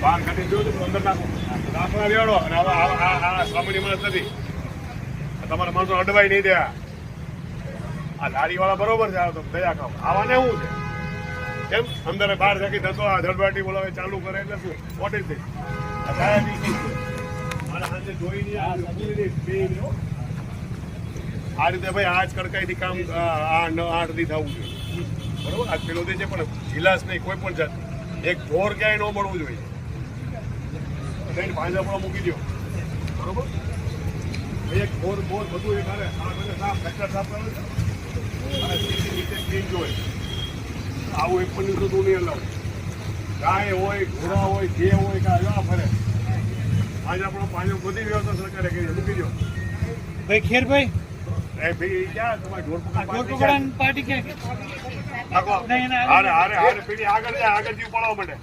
બહાર કાઢી જોયું હતું અંદર નાખો રાખવા બેડો અને હવે આ સામાન્ય માણસ નથી. તમારા માણસો અડવાઈ નહીં દે આ લારીવાળા બરોબર છે તો દયા ખાવ. આવાને શું છે? કેમ? અંદર બહાર જાકી થતો આ ધડવાટી બોલાવે, ચાલુ કરે એટલે શું? વોટ ઇઝ ધીસ આ નહીં આ રીતે ભાઈ આજ કડકાઈથી કામ, આ ન- આઠ દી થવું જોઈએ. બરોબર? આ પેલો છે પણ ગિલાસ નહીં, કોઈ પણ જાત એક ઢોર ક્યાંય ન મળવું જોઈએ. ભાંજા પણ મૂકી દો બરોબર? એક બોર બોર બધું એક હારે આ સાફ ફેક્ટર સાફ કરે છે. અને સીધી રીતે ક્લીન જોઈએ આવું એક પણ દિવસો તું નહીં હલાવું ગાય હોય ઘોડા હોય જે હોય કે આવ્યા ફરે. આજે આપણો પાણી બધી વ્યવસ્થા સરકારે કરી મૂકી દો ભાઈ ખેરભાઈ? એ ભાઈ ક્યાં? તમારે ઢોર પકડ પાર્ટી ક્યાં? હારે હારે હારે પેલી આગળ જાય આગળ જીવ પડાવવા માટે